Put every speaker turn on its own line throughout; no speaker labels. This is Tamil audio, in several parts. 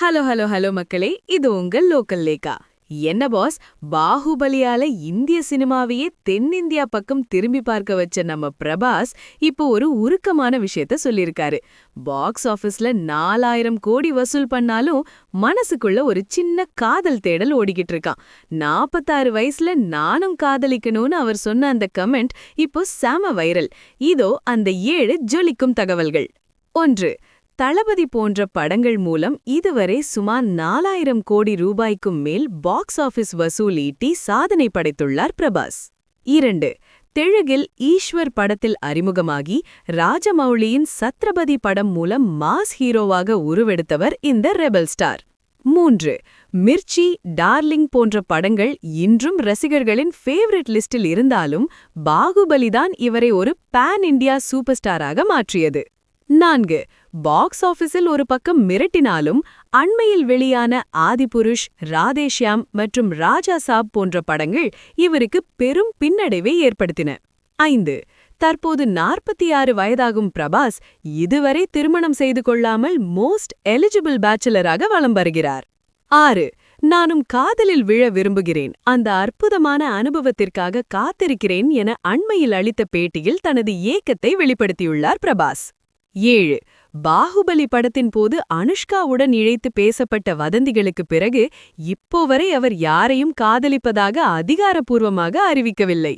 ஹலோ ஹலோ ஹலோ மக்களே இது உங்கள் லோக்கல் லேக்கா என்ன பாஸ் பாகுபலியால இந்திய சினிமாவையே தென்னிந்தியா பக்கம் திரும்பி பார்க்க வச்ச நம்ம பிரபாஸ் இப்போ ஒரு உருக்கமான விஷயத்த சொல்லியிருக்காரு. பாக்ஸ் ஆபீஸ்ல நாலாயிரம் கோடி வசூல் பண்ணாலும் மனசுக்குள்ள ஒரு சின்ன காதல் தேடல் ஓடிக்கிட்டு இருக்கான். நாப்பத்தாறு வயசுல நானும் காதலிக்கணும்னு அவர் சொன்ன அந்த கமெண்ட் இப்போ செம வைரல் இதோ அந்த ஏழு ஜொலிக்கும் தகவல்கள். ஒன்று தளபதி போன்ற படங்கள் மூலம் இதுவரை சுமார் நாலாயிரம் கோடி ரூபாய்க்கும் மேல் பாக்ஸ் ஆபீஸ் வசூல் ஈட்டி சாதனை படைத்துள்ளார் பிரபாஸ். இரண்டு தெலுகில் ஈஸ்வர் படத்தில் அறிமுகமாகி ராஜமௌலியின் சத்ரபதி படம் மூலம் மாஸ் ஹீரோவாக உருவெடுத்தவர் இந்த ரெபல் ஸ்டார். மூன்று மிர்ச்சி டார்லிங் போன்ற படங்கள் இன்றும் ரசிகர்களின் ஃபேவரட் லிஸ்டில் இருந்தாலும் பாகுபலிதான் இவரை ஒரு பேன் இண்டியா சூப்பர் ஸ்டாராக மாற்றியது. நான்கு. பாக்ஸ் ஆஃபீஸில் ஒரு பக்கம் மிரட்டினாலும் அண்மையில் வெளியான ஆதிபுருஷ் ராதேஷ்யாம் மற்றும் ராஜா சாப் போன்ற படங்கள் இவருக்கு பெரும் பின்னடைவை ஏற்படுத்தின. ஐந்து. தற்போது நாற்பத்தி ஆறு வயதாகும் பிரபாஸ் இதுவரை திருமணம் செய்து கொள்ளாமல் மோஸ்ட் எலிஜிபிள் பேச்சுலராக வலம் வருகிறார். ஆறு. நானும் காதலில் விழ விரும்புகிறேன். அந்த அற்புதமான அனுபவத்திற்காக காத்திருக்கிறேன் என அண்மையில் அளித்த பேட்டியில் தனது ஏக்கத்தை வெளிப்படுத்தியுள்ளார் பிரபாஸ். ஏழு பாகுபலி படத்தின் போது அனுஷ்காவுடன் இழைத்து பேசப்பட்ட வதந்திகளுக்கு பிறகு இப்போ வரை அவர் யாரையும் காதலிப்பதாக அதிகாரப்பூர்வமாக அறிவிக்கவில்லை.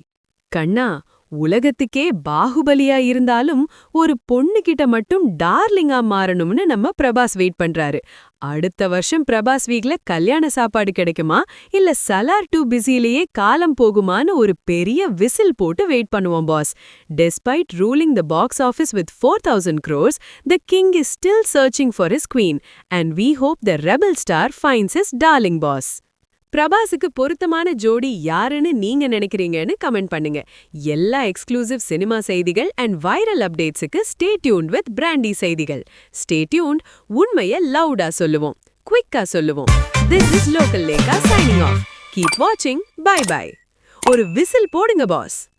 கண்ணா உலகத்துக்கே பாகுபலியா இருந்தாலும் ஒரு பொண்ணுகிட்ட மட்டும் டார்லிங்கா மாறணும்னு நம்ம பிரபாஸ் வெயிட் பண்றாரு. அடுத்த வருஷம் பிரபாஸ் வீக்ல கல்யாண சாப்பாடு கிடைக்குமா? இல்ல சலார் டூ பிஸிலேயே காலம் போகுமான்னு ஒரு பெரிய விசில் போட்டு வெயிட் பண்ணுவோம் boss. Despite ruling the box office with four thousand crores the king is still searching for is queen and we hope the rebel star finds is darling boss பிரபாஸுக்கு பொருத்தமான ஜோடி யாருன்னு நீங்க நினைக்கிறீங்கன்னு கமெண்ட் பண்ணுங்க. எல்லா எக்ஸ்க்ளூசிவ் சினிமா செய்திகள் அண்ட் வைரல் அப்டேட்ஸுக்கு ஸ்டே டியூன்ட் வித் பிராண்டி செய்திகள். ஸ்டே டியூன்ட் உண்மையை லவுடா சொல்லுவோம் குவிக்கா சொல்லுவோம். This is local லேக்கா signing off keep வாட்சிங் பை பை ஒரு விசில் போடுங்க பாஸ்